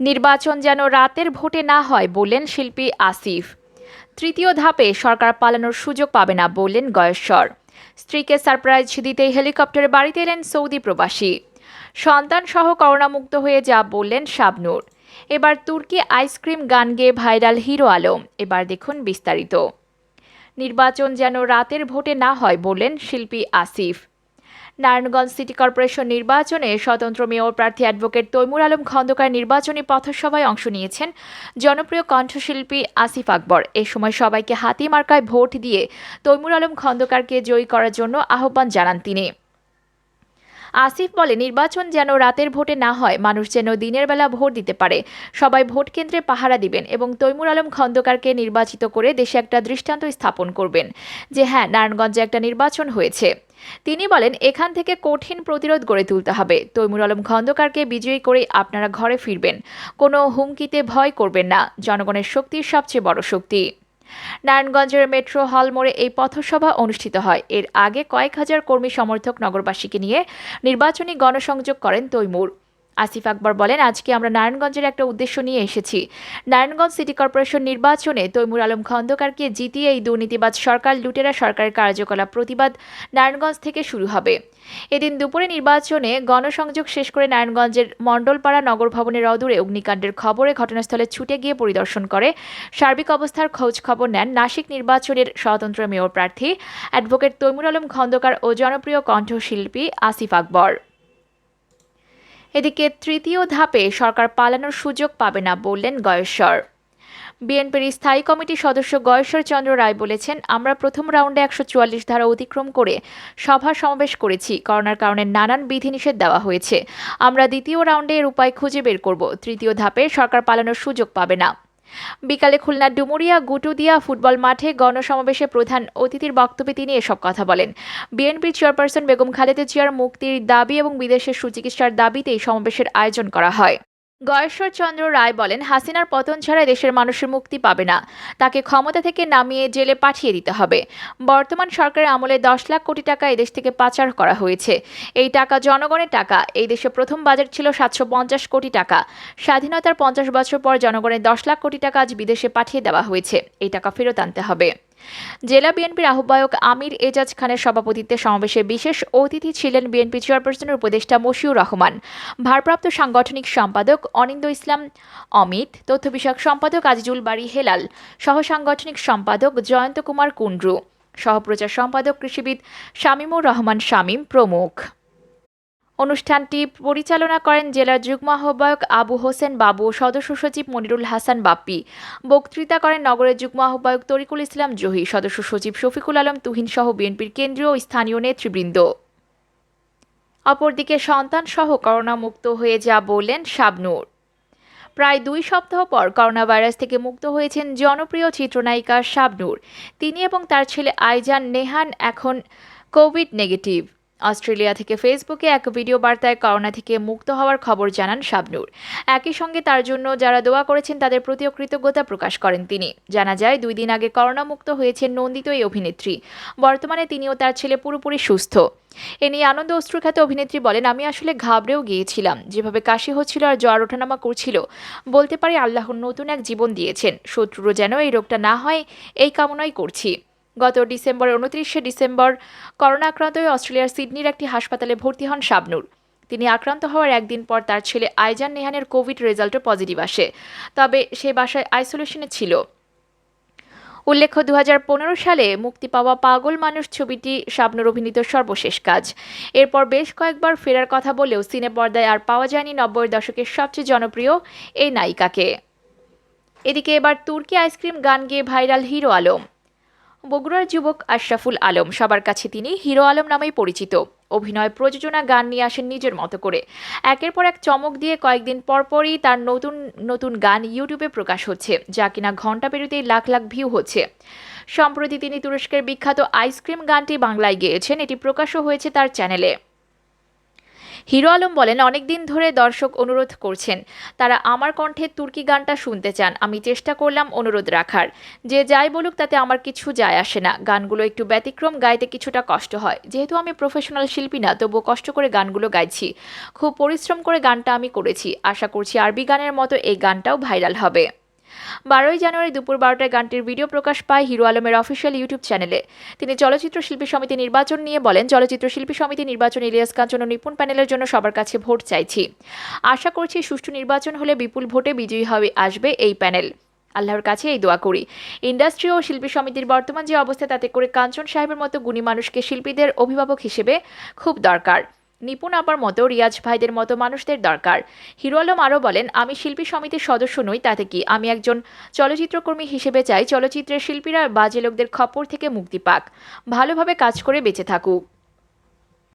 নির্বাচন যেন রাতের ভোটে না হয় বললেন শিল্পী আসিফ। তৃতীয় ধাপে সরকার পালানোর সুযোগ পাবে না বললেন গয়েশ্বর। স্ত্রীকে সারপ্রাইজ দিতেই হেলিকপ্টারে বাড়িতে এলেন সৌদি প্রবাসী। সন্তান সহ করোনামুক্ত হয়ে যা বললেন শাবনূর। এবার তুর্কি আইসক্রিম গান গেয়ে ভাইরাল হিরো আলম। এবার দেখুন বিস্তারিত। নির্বাচন যেন রাতের ভোটে না হয় বললেন শিল্পী আসিফ। নারায়ণগঞ্জ সিটি কর্পোরেশন নির্বাচনে স্বতন্ত্র মেয়র প্রার্থী অ্যাডভোকেট তৈমুর আলম খন্দকার নির্বাচনী পথসভায় অংশ নিয়েছেন জনপ্রিয় কণ্ঠশিল্পী আসিফ আকবর। এ সময় সবাইকে হাতি মার্কায় ভোট দিয়ে তৈমুর আলম খন্দকারকে জয়ী করার জন্য আহ্বান জানান তিনি। আসিফ বলে নির্বাচন যেন রাতের ভোটে না হয়, মানুষ যেন দিনের বেলা ভোট দিতে পারে। সবাই ভোট কেন্দ্রে পাহারা দিবেন এবং তৈমুর আলম খন্দকারকে নির্বাচিত করে দেশে একটা দৃষ্টান্ত স্থাপন করবেন। যে হ্যাঁ নারায়ণগঞ্জে একটা নির্বাচন হয়েছে। তিনি বলেন, এখান থেকে কঠিন প্রতিরোধ গড়ে তুলতে হবে। তৈমুর আলম খন্দকারকে বিজয়ী করে আপনারা ঘরে ফিরবেন। কোনো হুমকিতে ভয় করবেন না। জনগণের শক্তি সবচেয়ে বড় শক্তি। নারায়ণগঞ্জের মেট্রো হল মোড়ে এই পথসভা অনুষ্ঠিত হয়। এর আগে কয়েক হাজার কর্মী সমর্থক নগরবাসীকে নিয়ে নির্বাচনী গণসংযোগ করেন তৈমুর। আসিফ আকবর বলেন, আজকে আমরা নারায়ণগঞ্জের একটা উদ্দেশ্য নিয়ে এসেছি। নারায়ণগঞ্জ সিটি কর্পোরেশন নির্বাচনে তৈমুর আলম খন্দকারকে জিতিয়ে এই দুর্নীতিবাজ সরকার, লুটেরা সরকারের কার্যকলাপ প্রতিবাদ নারায়ণগঞ্জ থেকে শুরু হবে। এদিন দুপুরে নির্বাচনে গণসংযোগ শেষ করে নারায়ণগঞ্জের মণ্ডলপাড়া নগর ভবনের অদূরে অগ্নিকাণ্ডের খবরে ঘটনাস্থলে ছুটে গিয়ে পরিদর্শন করে সার্বিক অবস্থার খোঁজ খবর নেন নাসিক নির্বাচনের স্বতন্ত্র মেয়র প্রার্থী অ্যাডভোকেট তৈমুর আলম খন্দকার ও জনপ্রিয় কণ্ঠশিল্পী আসিফ আকবর। এদিকে তৃতীয় ধাপে সরকার পালানোর সুযোগ পাবে না বললেন গয়েশ্বর। বিএনপির স্থায়ী কমিটির সদস্য গয়েশ্বর চন্দ্র রায় বলেছেন, আমরা প্রথম রাউন্ডে একশো চুয়াল্লিশ ধারা অতিক্রম করে সভা সমাবেশ করেছি। করোনার কারণে নানান বিধিনিষেধ দেওয়া হয়েছে। আমরা দ্বিতীয় রাউন্ডে এর উপায় খুঁজে বের করব। তৃতীয় ধাপে সরকার পালানোর সুযোগ পাবে না। বিকালে খুলনা ডুমুরিয়া গুটুদিয়া ফুটবল মাঠে গণসমাবেশে প্রধান অতিথির বক্তব্যে তিনি এসব কথা বলেন। বিএনপির চেয়ারপারসন বেগম খালেদা জিয়ার মুক্তির দাবি এবং বিদেশের সুচিকিৎসার দাবিতে এই সমাবেশের আয়োজন করা হয়। গয়েশ্বর চন্দ্র রায় বলেন, হাসিনার পতন ছাড়া দেশের মানুষের মুক্তি পাবে না। তাকে ক্ষমতা থেকে নামিয়ে জেলে পাঠিয়ে দিতে হবে। বর্তমান সরকারের আমলে দশ লাখ কোটি টাকা এদেশ থেকে পাচার করা হয়েছে। এই টাকা জনগণের টাকা। এই দেশে প্রথম বাজেট ছিল সাতশো পঞ্চাশ কোটি টাকা। স্বাধীনতার পঞ্চাশ বছর পর জনগণের দশ লাখ কোটি টাকা আজ বিদেশে পাঠিয়ে দেওয়া হয়েছে। এই টাকা ফেরত আনতে হবে। জেলা বিএনপির আহ্বায়ক আমির এজাজ খানের সভাপতিত্বে সমাবেশে বিশেষ অতিথি ছিলেন বিএনপি চেয়ারপারসনের উপদেষ্টা মশিউর রহমান, ভারপ্রাপ্ত সাংগঠনিক সম্পাদক অনিন্দ ইসলাম, অমিত তথ্য বিষয়ক সম্পাদক আজিজুল বাড়ি হেলাল সহ সাংগঠনিক সম্পাদক জয়ন্ত কুমার কুন্ড্রু সহপ্রচার সম্পাদক কৃষিবিদ শামীমুর রহমান শামীম প্রমুখ। অনুষ্ঠানটি পরিচালনা করেন জেলার যুগ্ম আহ্বায়ক আবু হোসেন বাবু, সদস্য সচিব মনিরুল হাসান বাপ্পি। বক্তৃতা করেন নগরের যুগ্ম আহ্বায়ক তরিকুল ইসলাম জহি, সদস্য সচিব শফিকুল আলম তুহিন সহ বিএনপির কেন্দ্রীয় স্থানীয় নেতৃবৃন্দ। অপরদিকে সন্তান সহ করোনামুক্ত হয়ে যা বললেন শাবনূর। প্রায় দুই সপ্তাহ পর করোনা ভাইরাস থেকে মুক্ত হয়েছেন জনপ্রিয় চিত্রনায়িকা শাবনূর। তিনি এবং তার ছেলে আইজান নেহান এখন কোভিড নেগেটিভ। অস্ট্রেলিয়া থেকে ফেসবুকে এক ভিডিও বার্তায় করোনা থেকে মুক্ত হওয়ার খবর জানান শাবনূর। একই সঙ্গে তার জন্য যারা দোয়া করেছেন, তাদের প্রতিও কৃতজ্ঞতা প্রকাশ করেন তিনি। জানা যায়, দুই দিন আগে করোনা মুক্ত হয়েছেন নন্দিত এই অভিনেত্রী। বর্তমানে তিনি ও তার ছেলে পুরোপুরি সুস্থ। এ নিয়ে আনন্দ অশ্রুখ্যাত অভিনেত্রী বলেন, আমি আসলে ঘাবড়েও গিয়েছিলাম। যেভাবে কাশি হচ্ছিল আর জ্বর ওঠানামা করছিল, বলতে পারি আল্লাহর নতুন এক জীবন দিয়েছেন। শত্রুরও যেন এই রোগটা না হয়, এই কামনাই করছি। গত ডিসেম্বরের উনত্রিশে ডিসেম্বর করোনা আক্রান্ত হয়ে অস্ট্রেলিয়ার সিডনির একটি হাসপাতালে ভর্তি হন শাবনুর। তিনি আক্রান্ত হওয়ার একদিন পর তার ছেলে আইজান নেহানের কোভিড রেজাল্টও পজিটিভ আসে। তবে সে বাসায় আইসোলেশনে ছিল। উল্লেখ্য দু হাজার পনেরো সালে মুক্তি পাওয়া পাগল মানুষ ছবিটি শাবনুর অভিনীত সর্বশেষ কাজ। এরপর বেশ কয়েকবার ফেরার কথা বলেও সিনে পর্দায় আর পাওয়া যায়নি নব্বই দশকের সবচেয়ে জনপ্রিয় এই নায়িকাকে। এদিকে এবার তুর্কি আইসক্রিম গান গেয়ে ভাইরাল হিরো আলম। বগুড়ার যুবক আশরাফুল আলম, সবার কাছে তিনি হিরো আলম নামেই পরিচিত। অভিনয় প্রযোজনা গান নিয়ে আসেন নিজের মতো করে। একের পর এক চমক দিয়ে কয়েকদিন পরপরই তার নতুন নতুন গান ইউটিউবে প্রকাশ হচ্ছে, যা কিনা ঘণ্টা পেরোতেই লাখ লাখ ভিউ হচ্ছে। সম্প্রতি তিনি তুরস্কের বিখ্যাত আইসক্রিম গানটি বাংলায় গেয়েছেন, এটি প্রকাশও হয়েছে তার চ্যানেলে। হিরো আলম বলেন অনেক দিন ধরে দর্শক অনুরোধ করছেন। তারা আমার কণ্ঠে তুর্কি গানটা শুনতে চান। আমি চেষ্টা করলাম অনুরোধ রাখার। যে যাই বলুক, তাতে আমার কিছু যায় আসে না। গানগুলো একটু ব্যতিক্রম, গাইতে কিছুটা কষ্ট হয়। যেহেতু আমি প্রফেশনাল শিল্পী না, তবুও কষ্ট করে গানগুলো গাইছি। খুব পরিশ্রম করে গানটা আমি করেছি। আশা করছি আরবি গানের মতো এই গানটাও ভাইরাল হবে। বারোই জানুয়ারি দুপুর বারোটায় গানটির ভিডিও প্রকাশ পায় হিরো আলমের অফিসিয়াল ইউটিউব চ্যানেলে। তিনি চলচ্চিত্র শিল্পী সমিতি নির্বাচন নিয়ে বলেন, চলচ্চিত্র শিল্পী সমিতি নির্বাচন ইলিয়াস কাঞ্চন ও নিপুণ প্যানেলের জন্য সবার কাছে ভোট চাইছি। আশা করছি সুষ্ঠু নির্বাচন হলে বিপুল ভোটে বিজয়ী হবে, আসবে এই প্যানেল। আল্লাহর কাছে এই দোয়া করি। ইন্ডাস্ট্রি ও শিল্পী সমিতির বর্তমান যে অবস্থা, তাতে করে কাঞ্চন সাহেবের মতো গুণী মানুষকে শিল্পীদের অভিভাবক হিসেবে খুব দরকার। নিপুণ আপার মতো রিয়াজ ভাইদের মতো মানুষদের দরকার। হিরো আলম আরও বলেন, আমি শিল্পী সমিতির সদস্য নই, তাতে কি? আমি একজন চলচ্চিত্রকর্মী হিসেবে চাই। চলচ্চিত্রের শিল্পীরা বাজে লোকদের খপ্পর থেকে মুক্তি পাক। ভালোভাবে কাজ করে বেঁচে থাকুক।